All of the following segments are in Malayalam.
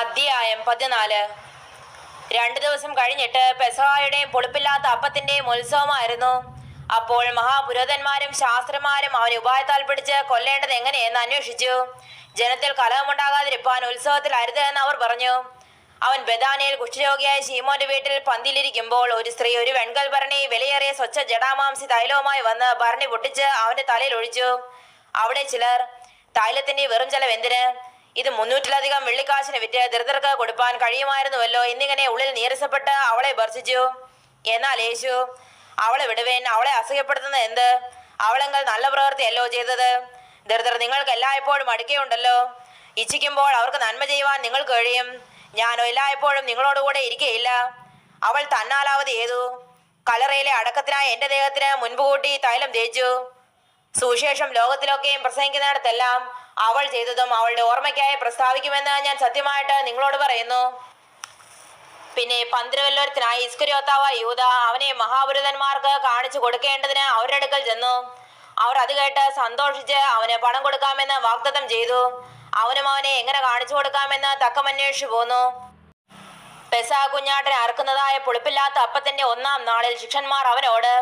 അധ്യായം പതിനാല്. രണ്ടു ദിവസം കഴിഞ്ഞിട്ട് പെസഹായുടെയും പൊളിപ്പില്ലാത്ത അപ്പത്തിന്റെയും ഉത്സവമായിരുന്നു. അപ്പോൾ മഹാപുരോധന്മാരും ശാസ്ത്രന്മാരും അവനെ ഉപായത്താൽ പിടിച്ച് കൊല്ലേണ്ടത് എങ്ങനെയെന്ന് അന്വേഷിച്ചു. ജനത്തിൽ കലഹമുണ്ടാകാതിരിപ്പാൻ ഉത്സവത്തിൽ അരുത് എന്ന് അവർ പറഞ്ഞു. അവൻ ബദാനയിൽ കുഷ്ഠരോഗിയായ ശീമോന്റെ വീട്ടിൽ പന്തിലിരിക്കുമ്പോൾ ഒരു സ്ത്രീ ഒരു വെൺകൽ ഭരണി വിലയേറിയ സ്വച്ഛ ജടാമാംസി തൈലവുമായി വന്ന് ഭരണി പൊട്ടിച്ച് അവന്റെ തലയിൽ ഒഴിച്ചു. അവിടെ ചിലർ തൈലത്തിന്റെ വെറും ചെലവ് എന്തിന്? ഇത് മുന്നൂറ്റിലധികം വെള്ളിക്കാശിന് വിറ്റ് ദരിദ്രർക്ക് കൊടുപ്പാൻ കഴിയുമായിരുന്നുവല്ലോ. എന്നിങ്ങനെ ഉള്ളിൽ നീരസപ്പെട്ട് അവളെ ഭർഷിച്ചു. എന്നാൽ യേശു അവളെ വിടുവേൻ അവളെ അസഹ്യപ്പെടുത്തുന്നത് എന്ത്? അവളെങ്കിൽ നല്ല പ്രവൃത്തിയല്ലോ ചെയ്തത്. ദരിദ്രർ നിങ്ങൾക്ക് എല്ലായ്പ്പോഴും അടുക്കുകയുണ്ടല്ലോ ഇച്ഛിക്കുമ്പോൾ അവർക്ക് നന്മ ചെയ്യുവാൻ നിങ്ങൾക്ക് കഴിയും. ഞാനോ എല്ലായ്പ്പോഴും നിങ്ങളോടുകൂടെ ഇരിക്കുകയില്ല അവൾ തന്നാലാവത് ചെയ്തു. കലറയിലെ അടക്കത്തിനായി എന്റെ ദേഹത്തിന് മുൻപ് കൂട്ടി തൈലം തേച്ചു. സുവിശേഷം ലോകത്തിലൊക്കെയും പ്രസംഗിക്കുന്നിടത്തെല്ലാം അവൾ ചെയ്തതും അവളുടെ ഓർമ്മയ്ക്കായി പ്രസ്താവിക്കുമെന്ന് ഞാൻ സത്യമായിട്ട് നിങ്ങളോട് പറയുന്നു. പിന്നെ പന്തിരുവല്ലോരത്തിനായി ഇസ്കരിയോത്താവ യൂത അവനെ മഹാപുരുതന്മാർക്ക് കാണിച്ചു കൊടുക്കേണ്ടതിന് അവരുടെ അടുക്കൽ ചെന്നു. അവർ അത് കേട്ട് സന്തോഷിച്ച് അവന് പണം കൊടുക്കാമെന്ന് വാഗ്ദത്തം ചെയ്തു. അവനും അവനെ എങ്ങനെ കാണിച്ചു കൊടുക്കാമെന്ന് തക്കമന്വേഷിച്ചു പോന്നു. പെസ കുഞ്ഞാട്ടിനെ അറുക്കുന്നതായ പുളിപ്പില്ലാത്ത അപ്പത്തിന്റെ ഒന്നാം നാളിൽ ശിക്ഷന്മാർ അവനോട്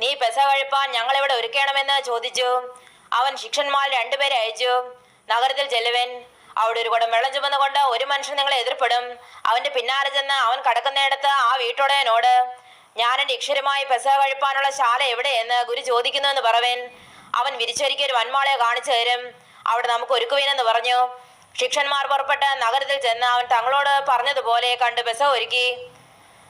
നീ പെസ കഴിപ്പാൻ ഞങ്ങളിവിടെ ഒരുക്കണമെന്ന് ചോദിച്ചു. അവൻ ശിക്ഷന്മാർ രണ്ടുപേരെ അയച്ചു. നഗരത്തിൽ ചെല്ലുവൻ. അവിടെ ഒരു കുടം വെള്ളം ചുമന്നുകൊണ്ട് ഒരു മനുഷ്യൻ നിങ്ങളെ എതിർപ്പെടും. അവന്റെ പിന്നാലെ ചെന്ന് അവൻ കടക്കുന്നിടത്ത് ആ വീട്ടുടയനോട് ഞാൻ എന്റെ ഇക്ഷരമായി പെസ കഴിപ്പാനുള്ള ശാല എവിടെയെന്ന് ഗുരു ചോദിക്കുന്നു എന്ന് പറവൻ. അവൻ വിരിച്ചൊരുക്കി ഒരു വന്മാളെ കാണിച്ചു തരും. അവിടെ നമുക്ക് ഒരുക്കുവേനെന്ന് പറഞ്ഞു. ശിക്ഷന്മാർ പുറപ്പെട്ട് നഗരത്തിൽ ചെന്ന് അവൻ തങ്ങളോട് പറഞ്ഞതുപോലെ കണ്ട് പെസ ഒരുക്കി.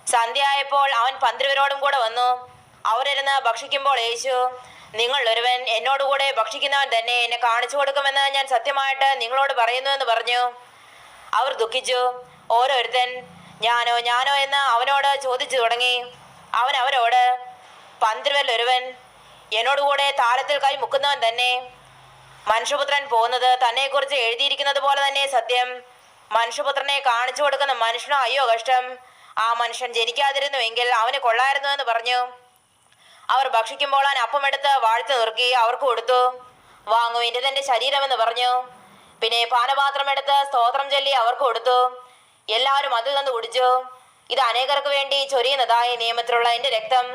സന്ധ്യയായപ്പോൾ അവൻ പന്തിരുവരോടും കൂടെ വന്നു. അവരിരുന്ന് ഭക്ഷിക്കുമ്പോൾ യേശു നിങ്ങൾ ഒരുവൻ എന്നോടുകൂടെ ഭക്ഷിക്കുന്നവൻ തന്നെ എന്നെ കാണിച്ചു കൊടുക്കുമെന്ന് ഞാൻ സത്യമായിട്ട് നിങ്ങളോട് പറയുന്നു എന്ന് പറഞ്ഞു. അവർ ദുഃഖിച്ചു. ഓരോരുത്തൻ ഞാനോ ഞാനോ എന്ന് അവനോട് ചോദിച്ചു തുടങ്ങി. അവൻ അവരോട് പന്തിരുവൽ ഒരുവൻ എന്നോടുകൂടെ താരത്തിൽ കൈ മുക്കുന്നവൻ തന്നെ. മനുഷ്യപുത്രൻ പോകുന്നത് തന്നെക്കുറിച്ച് എഴുതിയിരിക്കുന്നത് പോലെ തന്നെ സത്യം. മനുഷ്യപുത്രനെ കാണിച്ചു കൊടുക്കുന്ന മനുഷ്യനോ അയ്യോ കഷ്ടം. ആ മനുഷ്യൻ ജനിക്കാതിരുന്നുവെങ്കിൽ അവന് കൊള്ളായിരുന്നു എന്ന് പറഞ്ഞു. അവർ ഭക്ഷിക്കുമ്പോൾ അവൻ അപ്പമെടുത്ത് വാഴ്ത്തു നുറുക്കി അവർക്ക് കൊടുത്തു. വാങ്ങു എന്റെ തന്റെ ശരീരമെന്ന് പറഞ്ഞു. പിന്നെ പാനപാത്രം എടുത്ത് സ്തോത്രം ചൊല്ലി അവർക്ക് കൊടുത്തു. എല്ലാവരും അതിൽ നിന്ന് കുടിച്ചു. ഇത് അനേകർക്ക് വേണ്ടി ചൊരിയുന്നതായി നിയമത്തിലുള്ള എന്റെ രക്തം.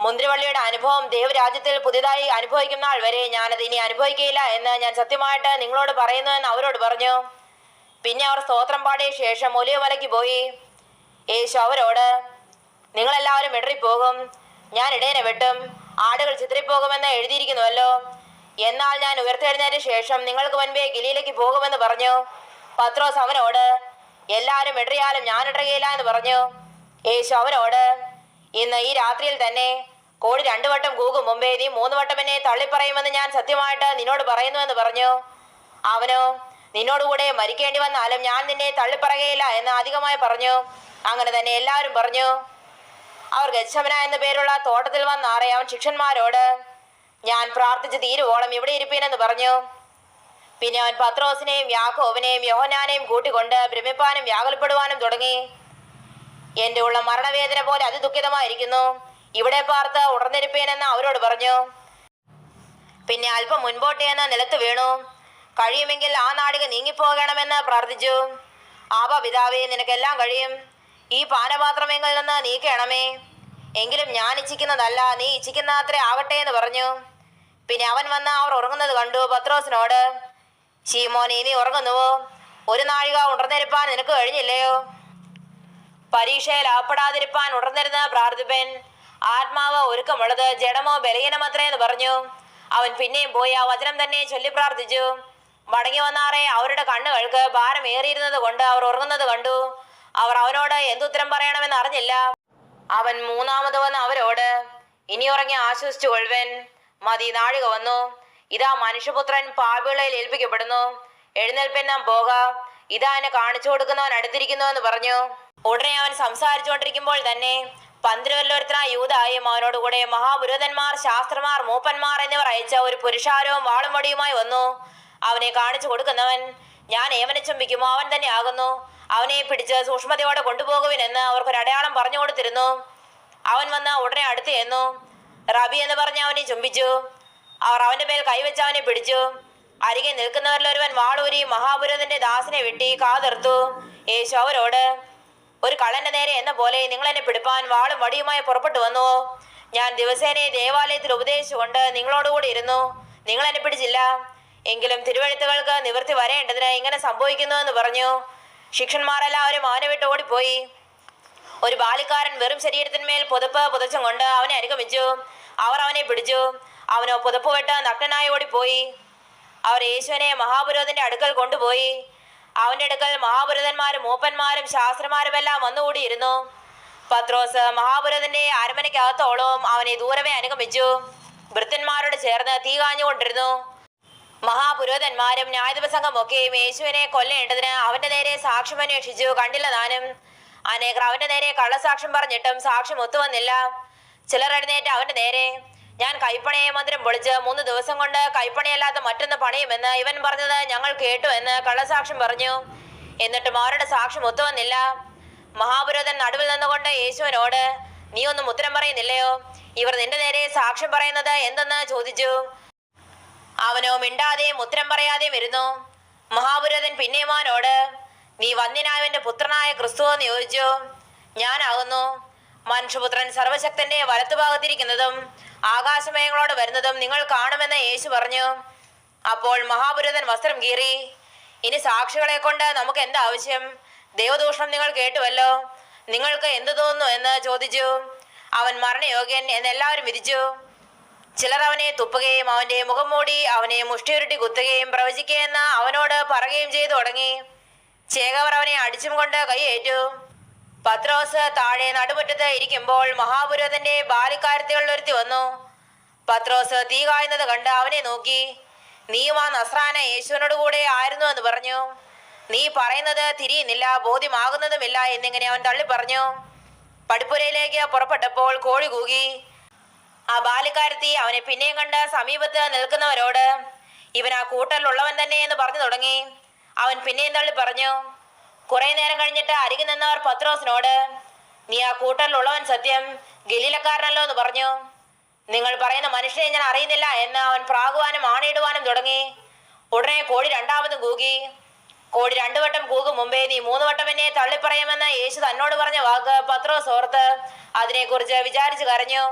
മുന്തിരിവള്ളിയുടെ അനുഭവം ദേവരാജ്യത്തിൽ പുതിയതായി അനുഭവിക്കുന്ന ആൾ വരെ ഞാനത് ഇനി അനുഭവിക്കുകയില്ല എന്ന് ഞാൻ സത്യമായിട്ട് നിങ്ങളോട് പറയുന്നു എന്ന് അവരോട് പറഞ്ഞു. പിന്നെ അവർ സ്തോത്രം പാടിയ ശേഷം ഒലിയ മലയ്ക്ക് പോയി. യേശു അവരോട് നിങ്ങളെല്ലാവരും ഇടറിപ്പോകും ഞാൻ ഇടയനെ വെട്ടും. ആടുകൾ ചിത്രിപ്പോകുമെന്ന് എഴുതിയിരിക്കുന്നുവല്ലോ. എന്നാൽ ഞാൻ ഉയർത്തെഴുന്നതിന് ശേഷം നിങ്ങൾക്ക് മുൻപേ ഗിലിയിലേക്ക് പോകുമെന്ന് പറഞ്ഞു. പത്രോസ് അവനോട് എല്ലാവരും ഇടറിയാലും ഞാൻ ഇടറുകയില്ല എന്ന് പറഞ്ഞു. യേശു അവനോട് ഇന്ന് ഈ രാത്രിയിൽ തന്നെ കോടി രണ്ടു വട്ടം കൂകും മുമ്പേ നീ മൂന്ന് വട്ടം എന്നെ തള്ളിപ്പറയുമെന്ന് ഞാൻ സത്യമായിട്ട് നിന്നോട് പറയുന്നുവെന്ന് പറഞ്ഞു. അവനോ നിന്നോടുകൂടെ മരിക്കേണ്ടി വന്നാലും ഞാൻ നിന്നെ തള്ളിപ്പറയുകയില്ല എന്ന് അധികമായി പറഞ്ഞു. അങ്ങനെ തന്നെ എല്ലാവരും പറഞ്ഞു. ഗച്ഛമന എന്ന പേരുള്ള തോട്ടത്തിൽ വന്ന് ആറയാവൻ ശിക്ഷന്മാരോട് ഞാൻ പ്രാർത്ഥിച്ച് തീരുവോളം ഇവിടെ ഇരിപ്പീനെന്ന് പറഞ്ഞു. പിന്നെ അവൻ പത്രോസിനെയും യാക്കോവിനെയും യോഹനാനെയും കൂട്ടിക്കൊണ്ട് ഭ്രമിപ്പാനും വ്യാകുലപ്പെടുവാനും തുടങ്ങി. എന്റെ ഉള്ള മരണവേദന പോലെ അതിദുഃഖിതമായിരിക്കുന്നു. ഇവിടെ പാർത്ത് ഉടർന്നിരിപ്പേനെന്ന് അവരോട് പറഞ്ഞു. പിന്നെ അല്പം മുൻപോട്ട് എന്ന് നിലത്ത് വീണു. കഴിയുമെങ്കിൽ ആ നാടിക നീങ്ങിപ്പോകണമെന്ന് പ്രാർത്ഥിച്ചു. ആപ പിതാവേ നിനക്കെല്ലാം കഴിയും. ഈ പാനപാത്രമെങ്കിൽ നിന്ന് നീക്കണമേ. എങ്കിലും ഞാൻ ഇച്ഛിക്കുന്നതല്ല നീ ഇച്ഛിക്കുന്ന ആവട്ടെ എന്ന് പറഞ്ഞു. പിന്നെ അവൻ വന്ന് അവർ ഉറങ്ങുന്നത് കണ്ടു. പത്രോസിനോട് ശീമോനെ നീ ഉറങ്ങുന്നുവോ? ഒരു നാഴിക ഉണർന്നിരുപ്പാൻ നിനക്ക് കഴിഞ്ഞില്ലയോ? പരീക്ഷയിൽ അകപ്പെടാതിരിപ്പാൻ ഉണർന്നിരുന്ന പ്രാർത്ഥിപ്പൻ ആത്മാവ് ഒരുക്കമുള്ളത് ജഡമോ ബലഹീനമത്രേ എന്ന് പറഞ്ഞു. അവൻ പിന്നെയും പോയി ആ വചനം തന്നെ ചൊല്ലി പ്രാർത്ഥിച്ചു. മടങ്ങി വന്നാറേ അവരുടെ കണ്ണുകൾക്ക് ഭാരമേറിയിരുന്നത് കൊണ്ട് അവർ ഉറങ്ങുന്നത് കണ്ടു. അവർ അവനോട് എന്തുത്തരം പറയണമെന്ന് അറിഞ്ഞില്ല. അവൻ മൂന്നാമത് വന്ന് അവരോട് ഇനി ഉറങ്ങി ആശ്വസിച്ചു കൊഴുവൻ മതി നാഴിക വന്നു. ഇതാ മനുഷ്യപുത്രൻ പാപിളയിൽ ഏൽപ്പിക്കപ്പെടുന്നു. എഴുന്നേൽപ്പൻ പോക. ഇതാ എന്നെ കാണിച്ചു കൊടുക്കുന്നവൻ അടുത്തിരിക്കുന്നു എന്ന് പറഞ്ഞു. ഉടനെ അവൻ സംസാരിച്ചുകൊണ്ടിരിക്കുമ്പോൾ തന്നെ പന്തിരുവല്ലോരത്തിനായ യൂതായും അവനോടുകൂടെ മഹാപുരോധന്മാർ ശാസ്ത്രമാർ മൂപ്പന്മാർ എന്നിവർ അയച്ച ഒരു പുരുഷാരവും വാളും വടിയുമായി വന്നു. അവനെ കാണിച്ചു കൊടുക്കുന്നവൻ ഞാൻ ഏവനെ ചുംബിക്കുമോ? അവൻ തന്നെ ആകുന്നു. അവനെ പിടിച്ച് സൂക്ഷ്മതയോടെ കൊണ്ടുപോകുവിനെന്ന് അവർക്കൊരു അടയാളം പറഞ്ഞു കൊടുത്തിരുന്നു. അവൻ വന്ന് ഉടനെ അടുത്ത് ചെന്നു. റബി എന്ന് പറഞ്ഞ് അവനെ ചുംബിച്ചു. അവർ അവന്റെ മേൽ കൈവച്ച് അവനെ പിടിച്ചു. അരികെ നിൽക്കുന്നവരിൽ ഒരുവൻ വാളൂരി മഹാപുരത്തിന്റെ ദാസിനെ വെട്ടി കാതിർത്തു. യേശു അവരോട് ഒരു കള്ളന്റെ നേരെ എന്ന പോലെ നിങ്ങൾ എന്നെ പിടിപ്പാൻ വാളും വടിയുമായി പുറപ്പെട്ടു വന്നു. ഞാൻ ദിവസേനയെ ദേവാലയത്തിൽ ഉപദേശിച്ചുകൊണ്ട് നിങ്ങളോടുകൂടി ഇരുന്നു. നിങ്ങൾ എന്നെ പിടിച്ചില്ല. എങ്കിലും തിരുവഴുത്തുകൾക്ക് നിവൃത്തി വരേണ്ടതിന് ഇങ്ങനെ സംഭവിക്കുന്നു എന്ന് പറഞ്ഞു. ശിക്ഷന്മാരെല്ലാവരും അവനെ വിട്ട് ഓടിപ്പോയി. ഒരു ബാലിക്കാരൻ വെറും ശരീരത്തിന്മേൽ പുതപ്പ് പുതച്ചും കൊണ്ട് അവനെ അനുഗമിച്ചു. അവർ അവനെ പിടിച്ചു. അവനോ പുതപ്പ് വിട്ട് നഗ്നനായി ഓടിപ്പോയി. അവർ യേശുവിനെ മഹാപുരോഹിതന്റെ അടുക്കൽ കൊണ്ടുപോയി. അവന്റെ അടുക്കൽ മഹാപുരോഹിതന്മാരും മൂപ്പന്മാരും ശാസ്ത്രന്മാരുമെല്ലാം വന്നുകൂടിയിരുന്നു. പത്രോസ് മഹാപുരോഹിതന്റെ അരമനയ്ക്കകത്തോളവും അവനെ ദൂരമേ അനുഗമിച്ചു. ഭൃത്യന്മാരോട് ചേർന്ന് തീ കാഞ്ഞുകൊണ്ടിരുന്നു. മഹാപുരോഹിതന്മാരും ഒക്കെയും യേശുവിനെ കൊല്ലേണ്ടതിന് അവന്റെ നേരെ സാക്ഷ്യം അന്വേഷിച്ചു. കണ്ടില്ല താനും. അനേകർ അവന്റെ നേരെ കള്ളസാക്ഷ്യം പറഞ്ഞിട്ടും സാക്ഷ്യം ഒത്തുവന്നില്ല. ചിലർ എഴുന്നേറ്റ് അവന്റെ നേരെ. ഞാൻ കൈപ്പണിയെ മന്ദിരം പൊളിച്ച് മൂന്ന് ദിവസം കൊണ്ട് കൈപ്പണിയല്ലാത്ത മറ്റൊന്ന് പണിയുമെന്ന് ഇവൻ പറഞ്ഞത് ഞങ്ങൾ കേട്ടു എന്ന് കള്ളസാക്ഷ്യം പറഞ്ഞു. എന്നിട്ടും അവരുടെ സാക്ഷ്യം ഒത്തുവന്നില്ല. മഹാപുരോധൻ നടുവിൽ നിന്നുകൊണ്ട് യേശുവിനോട് നീ ഒന്നും ഉത്തരം പറയുന്നില്ലയോ? ഇവർ നിന്റെ നേരെ സാക്ഷ്യം പറയുന്നത് എന്തെന്ന് ചോദിച്ചു. അവനോ മിണ്ടാതെയും ഉത്തരം പറയാതെ ഇരുന്നു മഹാപുരതൻ പിന്നെയുമാനോട് നീ വന്യനായവന്റെ പുത്രനായ ക്രിസ്തു എന്ന് ചോദിച്ചു. ഞാനാകുന്നു. മനുഷ്യപുത്രൻ സർവശക്തന്റെ വലത്തുഭാഗത്തിരിക്കുന്നതും ആകാശമയങ്ങളോട് വരുന്നതും നിങ്ങൾ കാണുമെന്ന് യേശു പറഞ്ഞു. അപ്പോൾ മഹാപുരതൻ വസ്ത്രം കീറി ഇനി സാക്ഷികളെ കൊണ്ട് നമുക്ക് എന്താ ആവശ്യം? ദൈവദൂഷണം നിങ്ങൾ കേട്ടുവല്ലോ. നിങ്ങൾക്ക് എന്ത് തോന്നുന്നു? എന്ന് ചോദിച്ചു. അവൻ മരണയോഗ്യൻ എന്ന് എല്ലാവരും വിധിച്ചു. ചിലർ അവനെ തുപ്പുകയും അവന്റെ മുഖം മൂടി അവനെ മുഷ്ടിയുരുട്ടി കുത്തുകയും പ്രവചിക്കുകയെന്ന് അവനോട് പറയുകയും ചെയ്തു തുടങ്ങി. ചേകവർ അവനെ അടിച്ചും കൊണ്ട് കൈയേറ്റു. പത്രോസ് താഴെ നടുമുറ്റത്ത് ഇരിക്കുമ്പോൾ മഹാപുരോധന്റെ ബാലിക്കാരത്തികളിൽ ഒരുത്തി വന്നു. പത്രോസ് തീ കായുന്നത് കണ്ട് അവനെ നോക്കി. നീയും ആ നസ്രാന യേശുവിനോട് കൂടെ ആയിരുന്നു എന്ന് പറഞ്ഞു. നീ പറയുന്നത് തിരിയുന്നില്ല ബോധ്യമാകുന്നതുമില്ല എന്നിങ്ങനെ അവൻ തള്ളി പറഞ്ഞു പടിപ്പുരയിലേക്ക് പുറപ്പെട്ടപ്പോൾ കോഴി കൂകി. ആ ബാലക്കാരത്തി അവനെ പിന്നെയും കണ്ട് സമീപത്ത് നിൽക്കുന്നവരോട് ഇവൻ ആ കൂട്ടലുള്ളവൻ തന്നെ എന്ന് പറഞ്ഞു തുടങ്ങി. അവൻ പിന്നെയും തള്ളി പറഞ്ഞു കുറെ നേരം കഴിഞ്ഞിട്ട് അരികിൽ നിന്നവർ പത്രോസിനോട് നീ ആ കൂട്ടലുള്ളവൻ സത്യം ഗലീലക്കാരനല്ലോ എന്ന് പറഞ്ഞു. നിങ്ങൾ പറയുന്ന മനുഷ്യനെ ഞാൻ അറിയുന്നില്ല എന്ന് അവൻ പ്രാകുവാനും ആണയിടുവാനും തുടങ്ങി. ഉടനെ കോഴി രണ്ടാമതും കൂകി. കോഴി രണ്ടു വട്ടം കൂകും മുമ്പേ നീ മൂന്ന് വട്ടം എന്നെ തള്ളിപ്പറയുമെന്ന് യേശു തന്നോട് പറഞ്ഞ വാക്ക് പത്രോസ് ഓർത്ത് അതിനെക്കുറിച്ച് വിചാരിച്ചു കരഞ്ഞു.